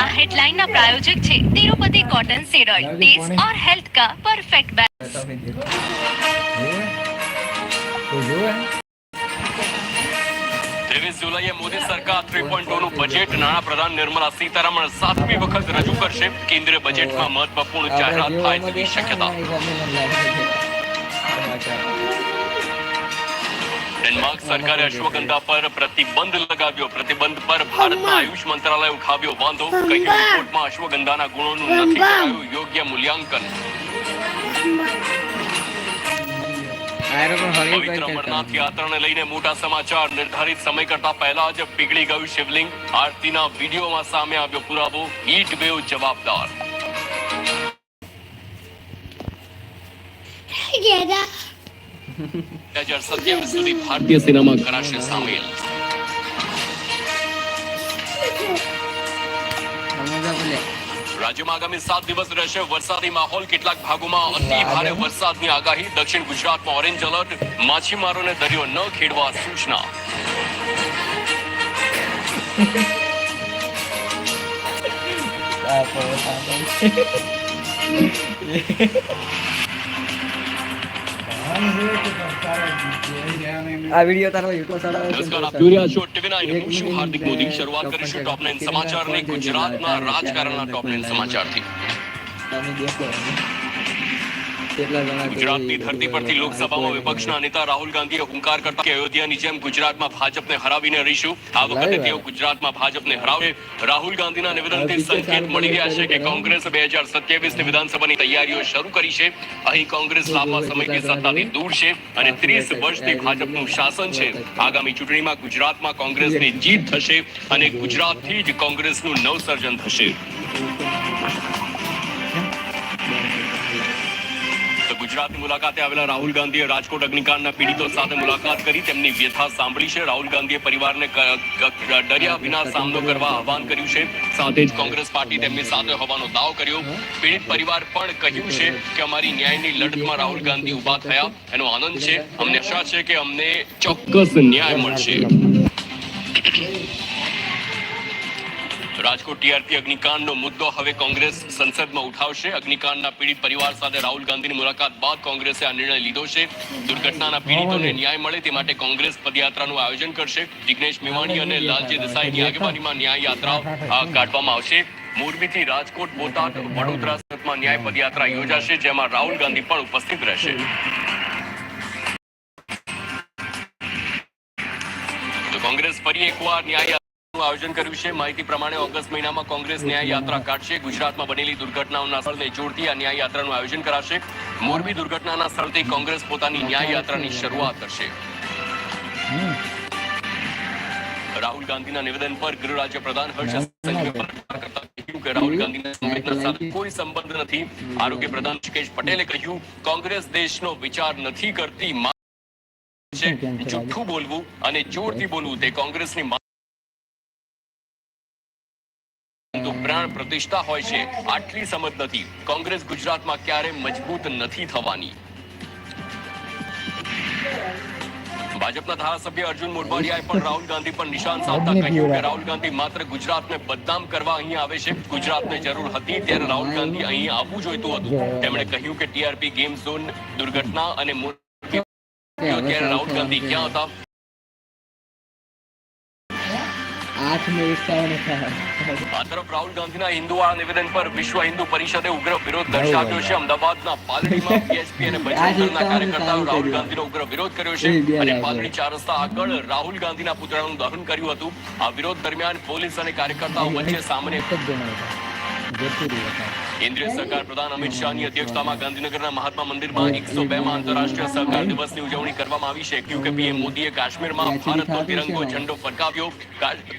આ હેડલાઇન પ્રાયોજક છે તિરુપતિ કોટન સ્ટેરોઇડ ઓર હેલ્થ કા પરફેક્ટ બેલેન્સ ત્રેવીસ જુલાઈએ મોદી સરકાર થ્રી પોઈન્ટનું બજેટ નાણાપ્રધાન નિર્મલા સીતારામન સાતમી વખત રજૂ કરશે. કેન્દ્રીય બજેટમાં મહત્વપૂર્ણ જાહેરાત થાય તેવી શક્યતા. ડેનમાર્ક સરકારે અશ્વગંધા પર પ્રતિબંધ લગાવ્યો. પ્રતિબંધ પર ભારતના આયુષ મંત્રાલય ઉઠાવ્યો વાંધો કહ્યું રિપોર્ટમાં અશ્વગંધાના ગુણોનું નથી કરાયું. યોગ્ય મૂલ્યાંકન. પવિત્ર અમરનાથ યાત્રાને લઈને મોટા સમાચાર. નિર્ધારિત સમય કરતા પહેલા જ પીગળી ગયું શિવલિંગ. આરતીના વિડીયોમાં સામે આવ્યો પુરાવો. ઈટ વેવ જવાબદાર. બે હજાર સત્યાવીસ સુધી ભારતીય સેનામાં કરાશે સામેલ. રાજ્યમાં આગામી સાત દિવસ રહેશે વરસાદી માહોલ. કેટલાક ભાગોમાં અતિ ભારે વરસાદની આગાહી. દક્ષિણ ગુજરાતમાં ઓરેન્જ એલર્ટ. માછીમારોને દરિયો ન ખેડવા સૂચના. આ વિડિયો તારો યુટ્યુબ જોઈ રહ્યા છો ટીવી ના હું છું હાર્દિક મોદી શરૂઆત કરીશું ટોપ નાઇન સમાચારની ગુજરાતના રાજકારણના ટોપ નાઇન સમાચારથી. તમે દેખો ગુજરાતની ધરતી પરથી લોકસભામાં વિપક્ષના નેતા રાહુલ ગાંધીએ હુંકાર કરતા કે અયોધ્યાની જેમ ગુજરાતમાં ભાજપને હરાવીને રહીશું? આ વખતે તેઓ ગુજરાતમાં ભાજપને હરાવે રાહુલ ગાંધીના નિવેદનથી સંકેત મળી રહ્યા છે કે કોંગ્રેસ બે હજાર સત્યાવીસની વિધાનસભાની તૈયારીઓ શરૂ કરી છે. અહીં કોંગ્રેસ લાંબા સમયથી સત્તાથી દૂર છે અને ત્રીસ વર્ષથી ભાજપનું શાસન છે. આગામી ચૂંટણીમાં ગુજરાતમાં કોંગ્રેસની જીત થશે અને ગુજરાતથી જ કોંગ્રેસનું નવસર્જન થશે. ગુજરાતની મુલાકાતે આવેલા રાહુલ ગાંધીએ રાજકોટ અગ્નિકાંડના પીડિતો સાથે મુલાકાત કરી. તેમની વ્યથા સાંભળી છે. રાહુલ ગાંધીએ પરિવારને ડર્યા વિના સામનો કરવા આહવાન કર્યું છે. સાથે જ કોંગ્રેસ પાર્ટી તેમની સાથે હોવાનો દાવો કર્યો. પીડિત પરિવાર પણ કહ્યું છે કે અમારી ન્યાયની લડતમાં રાહુલ ગાંધી ઊભા થયા. એનો આનંદ છે. અમને આશા છે કે અમને ચોક્કસ ન્યાય મળશે. રાજકોટ ટીઆરપી અગ્નિકાંડનો મુદ્દો હવે કોંગ્રેસ સંસદમાં ઉઠાવશે. અગ્નિકાંડના પીડિત પરિવાર સાથે રાહુલ ગાંધીની મુલાકાત બાદ કોંગ્રેસે આ નિર્ણય લીધો છે. દુર્ઘટનાના પીડિતોને ન્યાય મળે તે માટે કોંગ્રેસ પદયાત્રાનું આયોજન કરશે. જિગ્નેશ મેવાણી અને લાલજી દેસાઈની આગેવાનીમાં ન્યાય યાત્રા કાઢવામાં આવશે. મોરબીથી રાજકોટ બોટાદ વડોદરા સુરતમાં ન્યાય પદયાત્રા યોજાશે જેમાં રાહુલ ગાંધી પણ ઉપસ્થિત રહેશે. કોંગ્રેસ ફરી એકવાર ન્યાય આયોજન કર્યું છે. માહિતી પ્રમાણે ઓગસ્ટ મહિનામાં કોંગ્રેસ ન્યાય યાત્રા કાઢશે. ગુજરાતમાં બનેલી દુર્ઘટનાઓના સ્થળને જોડતી આ ન્યાય યાત્રાનું આયોજન કરાશે. મોરબી દુર્ઘટનાના સ્થળથી કોંગ્રેસ પોતાની ન્યાય યાત્રાની શરૂઆત કરશે. રાહુલ ગાંધીના નિવેદન પર ગૃહ રાજ્ય પ્રધાન હર્ષ રાહુલ કોઈ સંબંધ નથી. આરોગ્ય પ્રધાન ઋષિકેશ પટેલે કહ્યું, કોંગ્રેસ દેશનો વિચાર નથી કરતી. જુઠ્ઠું બોલવું અને જોરથી બોલવું તે કોંગ્રેસની પ્રાણ પ્રતિષ્ઠા હોય છે આટલી સમજ નથી. કોંગ્રેસ ગુજરાતમાં ક્યારે મજબૂત નથી થવાની. ભાજપના ધારાસભ્ય અર્જુન મોઢવાડિયાએ પણ રાહુલ ગાંધી પર નિશાન સાધતા કહ્યું કે રાહુલ ગાંધી માત્ર ગુજરાતને બદનામ કરવા અહીં આવે છે. ગુજરાતને જરૂર હતી ત્યારે રાહુલ ગાંધી અહીં આવવું જોઈતું હતું. તેમણે કહ્યું કે ટીઆરપી ગેમ ઝોન દુર્ઘટના અને ત્યારે રાહુલ ગાંધી ક્યાં હતા? આઠ ને એકાવન તરફ રાહુલ ગાંધીના હિન્દુવાળા નિવેદન પર વિશ્વ હિન્દુ પરિષદે ઉગ્ર વિરોધ દર્શાવ્યો છે. અમદાવાદના પાલડીમાં બીએસપી અને કાર્યકર્તાઓ રાહુલ ગાંધીનો ઉગ્ર વિરોધ કર્યો છે. અને પાલડી ચાર રસ્તા આગળ રાહુલ ગાંધીના પુતળાનું દહન કર્યું હતું. આ વિરોધ દરમિયાન પોલીસ અને કાર્યકર્તાઓ વચ્ચે સામાન્ય કેન્દ્રીય સરકાર પ્રધાન અમિત શાહની અધ્યક્ષતામાં ગાંધીનગરના મહાત્મા મંદિરમાં એકસો બે માં આંતરરાષ્ટ્રીય સહકાર દિવસની ઉજવણી કરવામાં આવી છે. કહ્યું કે પીએમ મોદીએ કાશ્મીરમાં ભારતનો તિરંગો ઝંડો ફરકાવ્યો.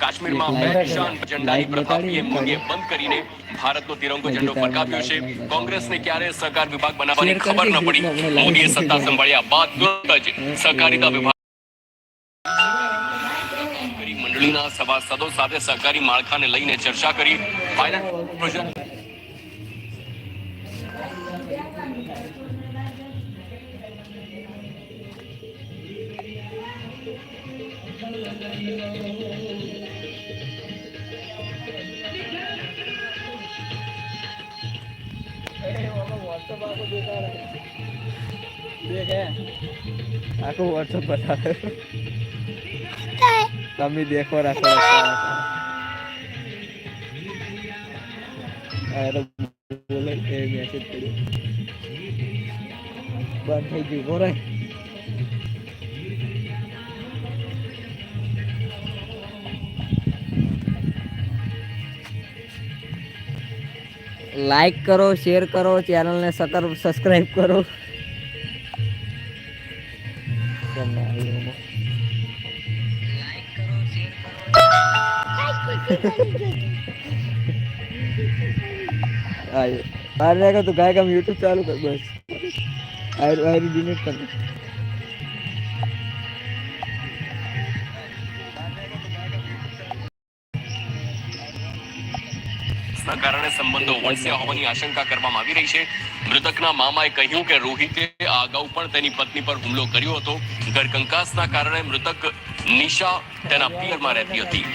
કાશ્મીરમાં બે નિશાન ઝંડાની પ્રથા પીએમ મોદીએ બંધ કરીને ભારતનો તિરંગો ઝંડો ફરકાવ્યો છે. કોંગ્રેસને ક્યારે સહકાર વિભાગ બનાવવાની ખબર ન પડી. મોદીએ સત્તા સંભાળ્યા બાદ તુરંત જ સહકારિતા વિભાગ મંડળીના સભાસદો સાથે સહકારી માળખાને લઈને ચર્ચા કરી. ફાઇનલ આખું વોટ્સઅપ બતાવે તમે દેખો રાખો બોલે મેસેજ કર્યો બંધ થઈ ગયું બોલે લાઈક કરો શેર કરો ચેનલને સકર સબસ્ક્રાઈબ કરો. બહાર રાખો તો ગાય કામ યુટ્યુબ ચાલુ કર બસ. આયુ આયુ ડિલીટ કર. ડ્રગ્સના કારણે સંબંધો વળસ્યા હોવાની આશંકા કરવામાં આવી રહી છે. મૃતકના મામાએ કહ્યું કે રોહિતે આ અગાઉ પણ તેની પત્ની પર હુમલો કર્યો હતો. ઘરકંકાસના કારણે મૃતક નિશા તેના પિયરમાં રહેતી હતી.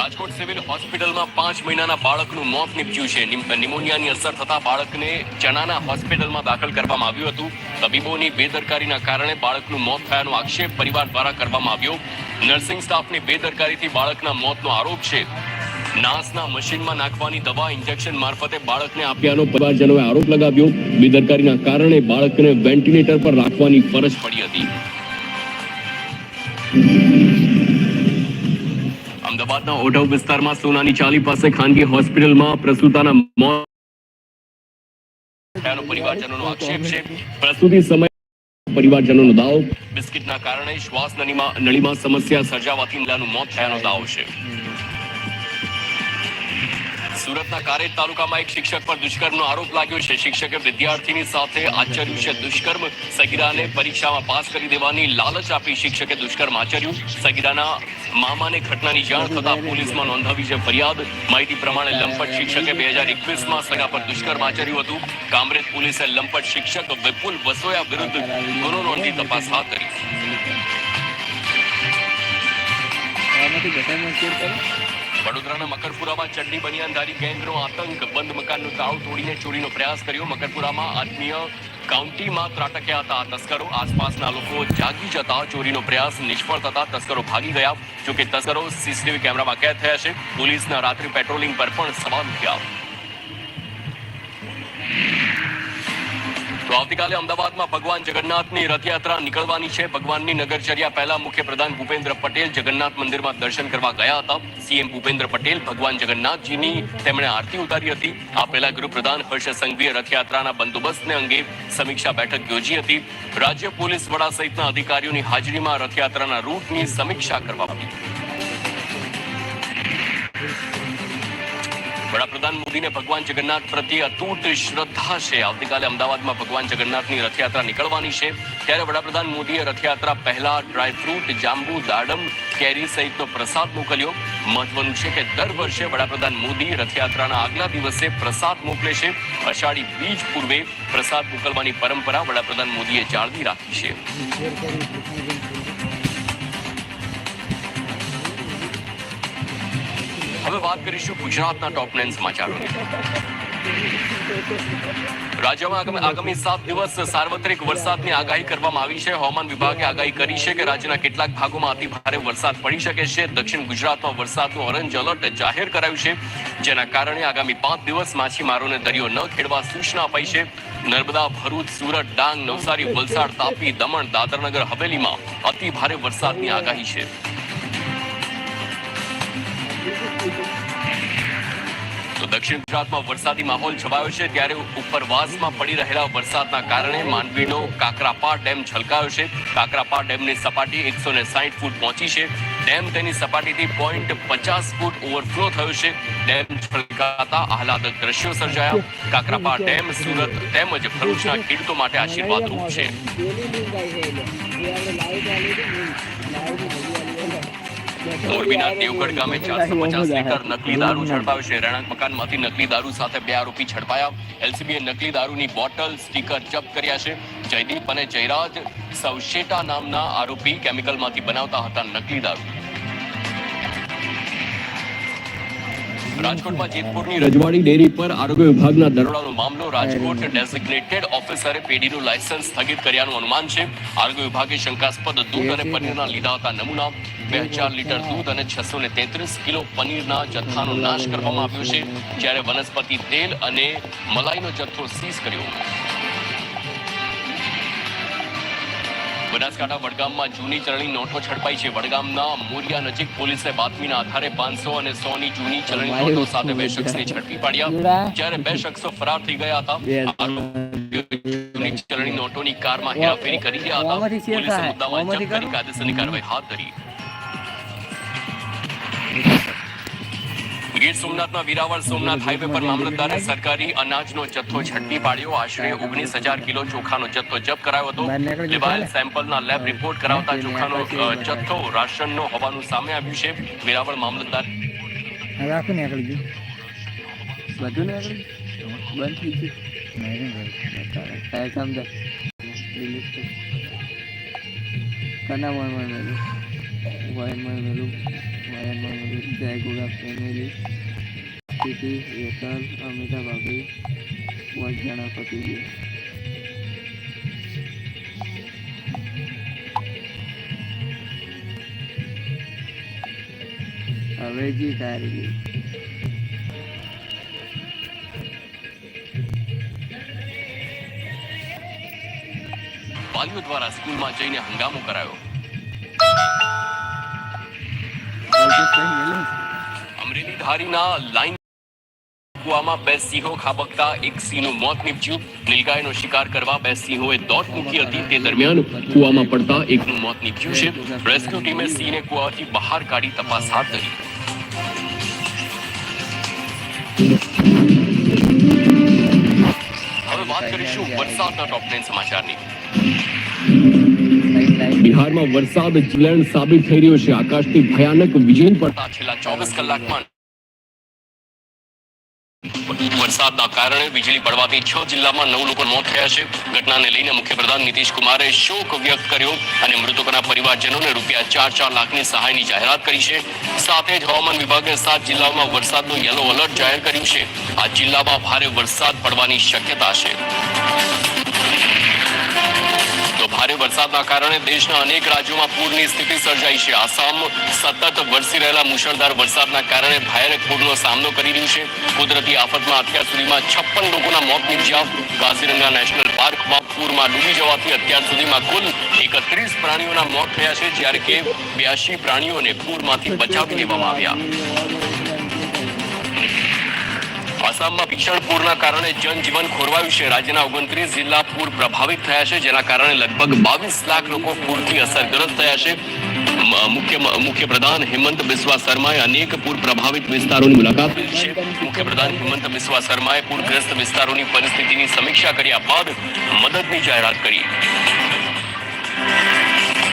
રાજકોટ સિવિલ હોસ્પિટલમાં પાંચ મહિનાના બાળકનું મોત નીપજ્યું છે. નિમોનિયાની અસર થતા બાળકને ચણાના હોસ્પિટલમાં દાખલ કરવામાં આવ્યું હતું. તબીબોની બેદરકારીના કારણે બાળકનું મોત થયાનો આક્ષેપ પરિવાર દ્વારા કરવામાં આવ્યો. નર્સિંગ સ્ટાફની બેદરકારીથી બાળકના મોતનો આરોપ છે. નાસના મશીનમાં નાખવાની દવા ઇન્જેક્શન મારફતે બાળકને આપ્યાનો પરિવારજનોએ આરોપ લગાવ્યો. બેદરકારીના કારણે બાળકને વેન્ટિલેટર પર રાખવાની ફરજ પડી હતી. અમદાવાદના ઓઢવ વિસ્તારમાં સોનાની ચાલી પાસે ખાનગી હોસ્પિટલમાં પ્રસૂતાના મોત થયાનો પરિવારજનોનો આક્ષેપ છે. પ્રસૂતિ સમય પરિવારજનોનો દાવ, બિસ્કિટના કારણે શ્વાસ નળીમાં નળીમાં સમસ્યા સર્જાવાથી મહિલાનું મોત થયાનો દાવ છે. સુરતના કારેજ તાલુકામાં એક શિક્ષક પર દુષ્કર્મનો આરોપ લાગ્યો છે. શિક્ષકે વિદ્યાર્થીની સાથે આચર્યું છે દુષ્કર્મ. સગીરાને પરીક્ષામાં પાસ કરી દેવાની લાલચ આપી શિક્ષકે દુષ્કર્મ આચર્યું. સગીરાના મામાને ઘટનાની જાણ થતા પોલીસમાં નોંધાવી છે ફરિયાદ. માહિતી પ્રમાણે લંપટ શિક્ષકે બે હજાર એકવીસમાં સગા પર દુષ્કર્મ આચર્યું હતું. કામરેજ પોલીસે લંપટ શિક્ષક વિપુલ વસોયા વિરુદ્ધ ગુનો નોંધી તપાસ હાથ ધરી. કરો વડોદરાના મકરપુરામાં ચડ્ડી બનિયાનધારી ગેંગનો આતંક. બંધ મકાનનું તાળું તોડીને ચોરીનો પ્રયાસ કર્યો. મકરપુરામાં આત્મીય કાઉન્ટીમાં ત્રાટક્યા હતા તસ્કરો. આસપાસના લોકો જાગી જતા ચોરીનો પ્રયાસ નિષ્ફળ થતા તસ્કરો ભાગી ગયા. જોકે તસ્કરો સીસીટીવી કેમેરામાં કેદ થયા છે. પોલીસના રાત્રિ પેટ્રોલિંગ પર પણ સવાલ ઉઠ્યા. તો આવતીકાલે અમદાવાદમાં ભગવાન જગન્નાથની રથયાત્રા નીકળવાની છે. ભગવાનની નગરચર્યા પહેલા મુખ્યપ્રધાન ભૂપેન્દ્ર પટેલ જગન્નાથ મંદિરમાં દર્શન કરવા ગયા હતા. સીએમ ભૂપેન્દ્ર પટેલ ભગવાન જગન્નાથજીની તેમણે આરતી ઉતારી હતી. આ પહેલા ગૃહપ્રધાન હર્ષ સંઘવીએ રથયાત્રાના બંદોબસ્તને અંગે સમીક્ષા બેઠક યોજી હતી. રાજ્ય પોલીસ વડા સહિતના અધિકારીઓની હાજરીમાં રથયાત્રાના રૂટની સમીક્ષા કરવામાં આવી. વડાપ્રધાન મોદીને ભગવાન જગન્નાથ પ્રત્યે અતૂટ શ્રદ્ધા છે. આવતીકાલે અમદાવાદમાં ભગવાન જગન્નાથની રથયાત્રા નીકળવાની છે. ત્યારે વડાપ્રધાન મોદીએ રથયાત્રા પહેલા ડ્રાયફ્રૂટ, જાંબુ, દાડમ, કેરી સહિતનો પ્રસાદ મોકલ્યો. મહત્વનું છે કે દર વર્ષે વડાપ્રધાન મોદી રથયાત્રાના આગલા દિવસે પ્રસાદ મોકલે છે. અષાઢી બીજ પૂર્વે પ્રસાદ મોકલવાની પરંપરા વડાપ્રધાન મોદીએ જાળવી રાખી છે. હવે વાત કરીશું ગુજરાતના ટોપ નાઇન સમાચારોની. રાજ્યમાં આગામી- સાત દિવસ સાર્વત્રિક વરસાદની આગાહી કરવામાં આવી છે. હવામાન વિભાગે આગાહી કરી છે કે રાજ્યના કેટલાક ભાગોમાં અતિ ભારે વરસાદ પડી શકે છે. દક્ષિણ ગુજરાતમાં વરસાદનું ઓરેન્જ એલર્ટ જાહેર કરાયું છે, જેના કારણે આગામી પાંચ દિવસ માછીમારોને દરિયો ન ખેડવા સૂચના અપાઈ છે. નર્મદા, ભરૂચ, સુરત, ડાંગ, નવસારી, વલસાડ, તાપી, દમણ, દાદરનગર, હવેલીમાં અતિ ભારે વરસાદની આગાહી છે. તો દક્ષિણ ગુજરાતમાં વરસાદી માહોલ છવાયો છે. ત્યારે ઉપરવાસમાં પડી રહેલા વરસાદના કારણે માંડવીનો કાકરાપા ડેમ છલકાયો છે. કાકરાપા ડેમની સપાટી એકસો ને સાહીઠ ફૂટ પહોંચી છે. ડેમ તેની સપાટીથી પોઈન્ટ પચાસ ફૂટ ઓવરફ્લો થયો છે. ડેમ છલકાતા આહલાદક દ્રશ્યો સર્જાયા. કાકરાપા ડેમ સુરત તેમજ ભરૂચના ખેડૂતો માટે આશીર્વાદરૂપ છે. પચાસ લીટર નકલી દારૂ ઝડપાયો છે. રહેણાંક મકાનમાંથી નકલી દારૂ સાથે બે આરોપી ઝડપાયા એલસીબીએ નકલી દારૂની બોટલ, સ્ટીકર જપ્ત કર્યા છે. જયદીપ અને જયરાજ સવશેટા નામના આરોપી કેમિકલમાંથી બનાવતા હતા નકલી દારૂ. રાજકોટમાં જેતપુરની રજવાડી ડેરી પર આરોગ્ય વિભાગના દરોડાનો મામલો રાજકોટ ડેઝિગ્નેટેડ ઓફિસરે પેઢીનું લાયસન્સ સ્થગિત કર્યાનું અનુમાન છે. આરોગ્ય વિભાગે શંકાસ્પદ દૂધ અને પનીરના લીધા હતા નમૂના બે હજાર લીટર દૂધ અને છસો ને તેત્રીસ કિલો પનીરના જથ્થાનો નાશ કરવામાં આવ્યો છે. જ્યારે વનસ્પતિ તેલ અને મલાઈનો જથ્થો સીઝ કર્યો. બનાસકાંઠા વડગામમાં જૂની ચલણી નોટો ઝડપાઈ છે. વડગામના મોરિયા નજીક પોલીસે બાતમીના આધારે પાંચસો અને સો ની જૂની ચલણી નોટો સાથે બે શખ્સને ઝડપી પાડ્યા. જ્યારે બે શખ્સો ફરાર થઈ ગયા હતા જૂની ચલણી નોટોની કારમાં હેરાફેરી કરી રહ્યા હતા. પોલીસે મુદ્દામાં જપ્ત કરી કરું? કાયદેસરની કાર્યવાહી હાથ ધરી. ગીર સોમનાથના વિરાવળ સોમનાથ હાઈવે પર મામલતદારે સરકારી અનાજનો જથ્થો ઝડપી પાડ્યો. આશરે ઓગણીસ હજાર કિલો ચોખાનો જથ્થો જપ્ત કરાયો હતો. લેવાયેલ સેમ્પલના લેબ રિપોર્ટ કરાવતા ચોખાનો જથ્થો રાશનનો હોવાનું સામે આવ્યું છે. વિરાવળ મામલતદાર હવે ને આગળ બધું ને આગળ બંધ થઈ ગયું. કના મોય મોય મેલું મોય મેલું જય ગોગા ફેમિલી ટીટી હેતલ અમિતા ભાભી પાંચ જણા પતી ગયા તારી વાલીઓ દ્વારા સ્કૂલમાં જઈને હંગામો કરાયો. મોત નીપજ્યું. છે. રેસ્ક્યુ ટીમે સિંહને કુવાથી બહાર કાઢી તપાસ હાથ ધરી. હવે વાત કરીશું વરસાદના ટોપ ટેન સમાચારની. બિહારમાં વરસાદ જીલણ સાબિત થઈ રહ્યો છે. આકાશથી ભયાનક વીજળી પડતા છેલ્લા ચોવીસ કલાકમાં વરસાદના કારણે વીજળી પડવાથી છ જિલ્લામાં નવ લોકો મોત થયા છે. ઘટનાને લઈને મુખ્યપ્રધાન નીતિશ કુમારે શોક વ્યક્ત કર્યો અને મૃતકોના પરિવારજનોને રૂપિયા ચાર ચાર લાખની સહાયની જાહેરાત કરી છે. સાથે જ હવામાન વિભાગે સાત જિલ્લાઓમાં વરસાદનો યલો એલર્ટ જાહેર કર્યું છે. આ જિલ્લામાં ભારે વરસાદ પડવાની શક્યતા છે. તો ભારે વરસાદના કારણે દેશના અનેક રાજ્યોમાં પૂરની સ્થિતિ સર્જાઈ છે. આસામ સતત વરસી રહેલા મુશળધાર વરસાદના કારણે ભયાનક પૂરનો સામનો કરી રહ્યું છે. કુદરતી આફતમાં અત્યાર સુધીમાં છપ્પન લોકોના મોત નીપજ્યા. કાઝીરંગા નેશનલ પાર્કમાં પૂરમાં ડૂબી જવાથી અત્યાર સુધીમાં કુલ એકત્રીસ પ્રાણીઓના મોત થયા છે, જ્યારે કે બ્યાસી પ્રાણીઓને પૂરમાંથી બચાવી લેવામાં આવ્યા. આસામમાં ભીષણ પૂરના કારણે જનજીવન ખોરવાયું છે. રાજ્યના ઓગણત્રીસ જિલ્લા પૂર પ્રભાવિત થયા છે, જેના કારણે લગભગ બાવીસ લાખ લોકો પૂરથી અસરગ્રસ્ત થયા છે. મુખ્ય મુખ્ય પ્રધાન હિમંત બિસ્વા શર્માએ અનેક પૂર પ્રભાવિત વિસ્તારોની મુલાકાત લીધી છે. મુખ્યપ્રધાન હિમંત બિસ્વા શર્માએ પૂરગ્રસ્ત વિસ્તારોની પરિસ્થિતિની સમીક્ષા કર્યા બાદ મદદની જાહેરાત કરી.